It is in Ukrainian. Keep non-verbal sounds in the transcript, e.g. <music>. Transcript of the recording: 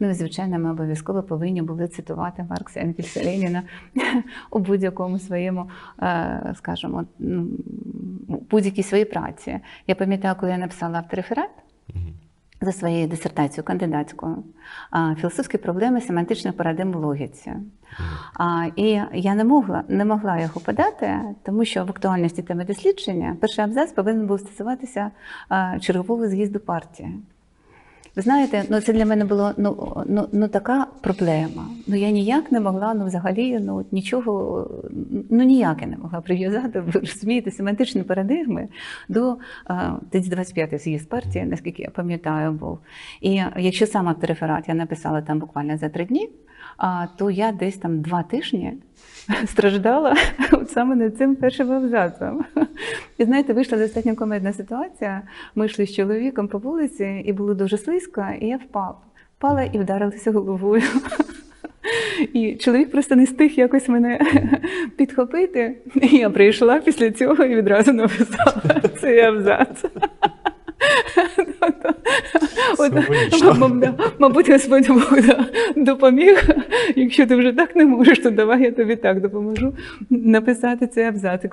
Ну і звичайно, ми обов'язково повинні були цитувати Маркса Енгельса Леніна <laughs> у будь-якому своєму, е, скажімо, ну, у будь-якій своїй праці. Я пам'ятаю, коли я написала автореферат за своєю дисертацією кандидатською філософські проблеми семантичних парадигм в логіці. А, і я не могла, не могла його подати, тому що в актуальності теми дослідження перший абзац повинен був стосуватися а, чергового з'їзду партії. Ви знаєте, ну це для мене було ну, ну, ну така проблема. Ну я ніяк не могла, ну взагалі, ну нічого, ну ніяк я не могла прив'язати, ви розумієте, семантичні парадигми до а, тоді 25-й з'їзд партії, наскільки я пам'ятаю, був. І якщо сам автореферат я написала там буквально за три дні, то я десь там два тижні <laughs> страждала <laughs> саме над цим першим абзацом. І знаєте, вийшла достатньо комедна ситуація. Ми йшли з чоловіком по вулиці, і було дуже слизько, і я впав. Впала і вдарилася головою. І чоловік просто не встиг якось мене підхопити. І я прийшла після цього і відразу написала цей абзац. От, Мабуть, Господь Бог допоміг. Якщо ти вже так не можеш, то давай я тобі так допоможу написати цей абзац.